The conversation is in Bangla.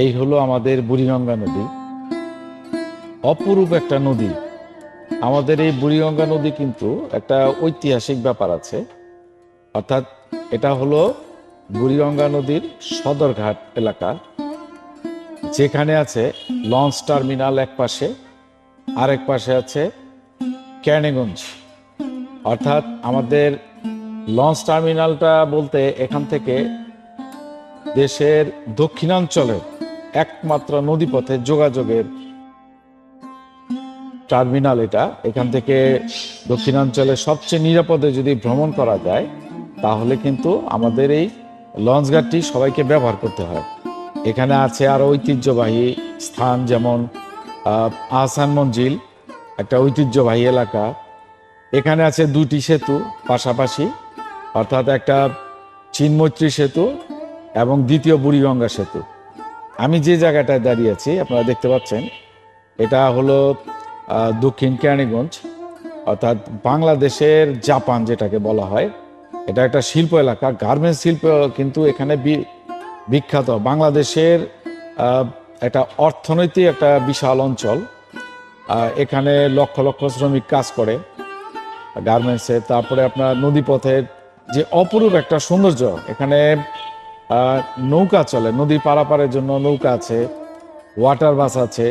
এই হলো আমাদের বুড়িগঙ্গা নদী। অপরূপ একটা নদী। আমাদের এই বুড়িগঙ্গা নদী কিন্তু একটা ঐতিহাসিক ব্যাপার আছে। অর্থাৎ এটা হলো বুড়িগঙ্গা নদীর সদরঘাট এলাকা, যেখানে আছে লঞ্চ টার্মিনাল এক পাশে, আরেক পাশে আছে ক্যানেগঞ্জ। অর্থাৎ আমাদের লঞ্চ টার্মিনালটা বলতে এখান থেকে দেশের দক্ষিণাঞ্চলের একমাত্র নদীপথে যোগাযোগের টার্মিনাল এটা। এখান থেকে দক্ষিণাঞ্চলে সবচেয়ে নিরাপদে যদি ভ্রমণ করা যায় তাহলে কিন্তু আমাদের এই লঞ্চঘাটটি সবাইকে ব্যবহার করতে হয়। এখানে আছে আরও ঐতিহ্যবাহী স্থান যেমন আহ, আহসান মঞ্জিল একটা ঐতিহ্যবাহী এলাকা। এখানে আছে দুটি সেতু পাশাপাশি অর্থাৎ একটা চিনমৈত্রী সেতু এবং দ্বিতীয় বুড়িগঙ্গা সেতু। আমি যে জায়গাটায় দাঁড়িয়ে আছি, আপনারা দেখতে পাচ্ছেন, এটা হলো দক্ষিণ কেরানীগঞ্জ, অর্থাৎ বাংলাদেশের জাপান যেটাকে বলা হয়। এটা একটা শিল্প এলাকা, গার্মেন্টস শিল্প কিন্তু এখানে বিখ্যাত। বাংলাদেশের একটা অর্থনৈতিক একটা বিশাল অঞ্চল এখানে লক্ষ লক্ষ শ্রমিক কাজ করে, গার্মেন্টসে। তারপরে আপনার নদীপথের যে অপরূপ একটা সৌন্দর্য, এখানে নৌকা চলে নদী পারাপারের জন্য নৌকা আছে ওয়াটার বাস আছে